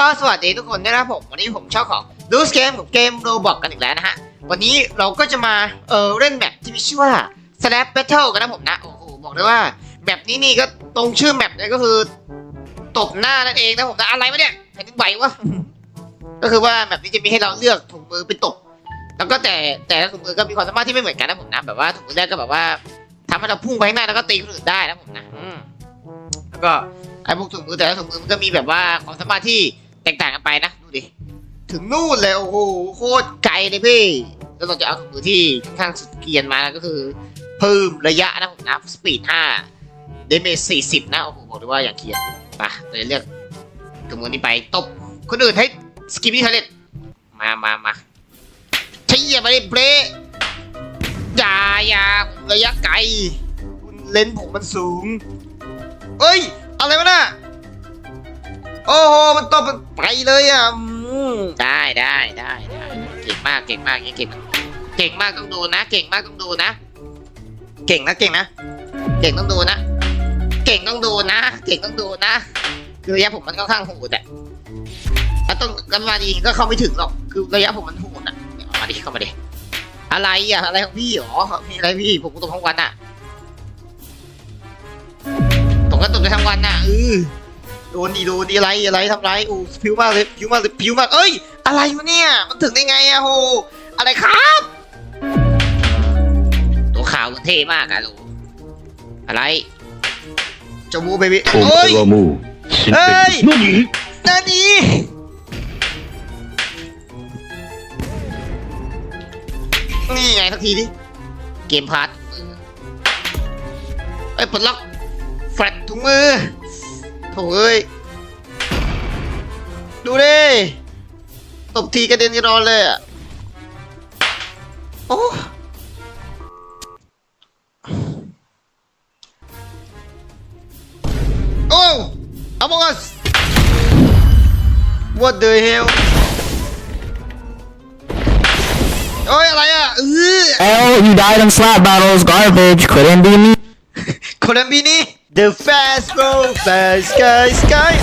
ก็สวัสดีทุกคนด้วยนะครับผม วันนี้ผมชอบของดูสเกมกับเกมโรบอกกันอีกแล้วนะฮะ วันนี้เราก็จะมาเออเล่นแมปที่มีชื่อว่า Slap Battle กันนะผมนะ โอ้โห บอกเลยว่าแมปนี้นี่ก็ตรงชื่อแมปเลยก็คือ ตบหน้านั่นเองนะผมนะอะไรวะเนี่ยแผ่นดินไหววะก็คือว่าแมปนี้จะมีให้เราเลือกถุงมือไปตบ แล้วก็แต่แต่ละถุงมือก็มีความสามารถที่ไม่เหมือนกันนะผมนะแบบว่าถุงมือแรกก็แบบว่าทำให้เราพุ่งไปข้างหน้าแล้วก็ตีคนอื่นได้นะผมนะแล้วก็ไอ้พวกถุงมือแต่ละถุงมือมันก็มีแบบว่าความสามารถที่ แตกต่างกันไปนะดูดิถึงนู่นเลยโอ้โหโคตรไกลเลยพี่ แล้วเราจะเอาถุงมือที่ค่อนข้างสุดเกียนมาก็คือ เพิ่มระยะนะผมนะสปีด5เดเมจ40นะโอ้โหบอกเลยว่าอย่างเกียนไปเราจะเลือกถุงมือนี้ไปตบคนอื่นให้สกิปปี้เทเลตมามามาใช้เยียบมาดิเบรอย่าอย่าระยะไกลเลนส์ผมมันสูง เอ้ย อะไรวะน่ะ โอ้โห มันตบมันไปเลยอะอืมได้ได้ได้ได้เก่งมากเก่งมากเก่งมากเก่งมากต้องดูนะ เก่งมากต้องดูนะ เก่งนะเก่งนะ เก่งต้องดูนะ เก่งต้องดูนะ เก่งต้องดูนะคือระยะผมมันค่อนข้างโหดอะแล้วต้องแล้วมาดีก็เข้าไม่ถึงหรอกคือระยะผมมันโหดอะเอามาดิเข้ามาดิอะไรอะอะไรของพี่หรอมีอะไรพี่ผมก็ตบทั้งวันอะผมก็ตบได้ทั้งวันอะเออ โดนดีโดนดีอะไรอะไรทำไรโอ้ผิวมากเลยผิวมากเลยผิวมากเอ้ย อะไรวะเนี่ยมันถึงได้ไงอะโหอะไรครับ ตัวขาวมัเท่มากอะลูกอะไรจมูกเบบี้ผเอ้ยตัมูเฮ้ยนั่นนี่นี่ไงสักทีดิเกมพาร์ทไอ้ปลดล็อกแฟลตถุงมือ โถ่เอ้ย ดูดิตบทีกระเด็นกระดอนเลยอะ โอ้โอ้ Among Us What the hell โอ้ยอะไรอะเออ Oh, you died in slap battles, garbage, couldn't be me. โคลัมบีนี่ The fast go fast sky sky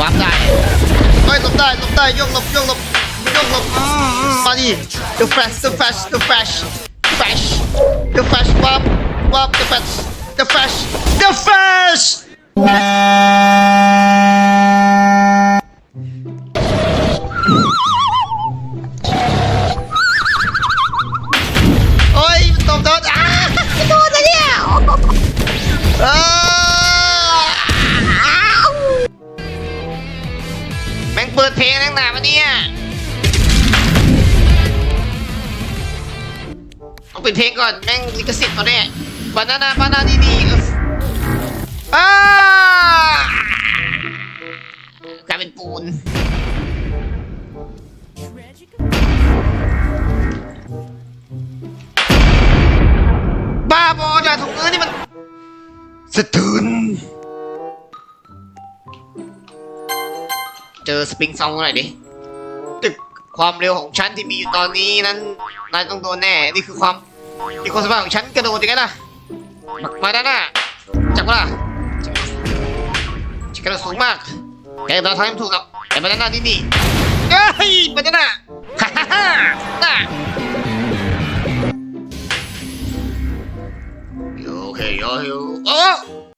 วาร์ปได้เฮ้ยหลบได้หลบได้โยกหลบโยกหลบโยกหลบอืมอืมมาดิ The fast the fast the fast flash The fast วาร์ปวาร์ป The fast The fast The fast ปิดเพลงตั้งนานมาเนี่ยต้องปิดเพลงก่อนแม่งลิขสิทธิ์เขาเนี่ยบานานาบานาดีดีอ้ากลายเป็นปูนบ้าบอด่าถุงมือนี่มันสะเทือน เจอสปริงซองหน่อยดิตึกความเร็วของฉันที่มีอยู่ตอนนี้นั้นนายต้องโดนแน่ นี่คือความนี่ความสามารถของฉันกระโดดยังไงล่ะมาด้านหน้าจับว่าฉันกระโดดสูงมากแกเราทำให้มันถูกกับไอ้บานาน่าที่นี่เอ้ยบานาน่าฮ่าฮ่าฮ่าน่าโอเคโอเคโอ้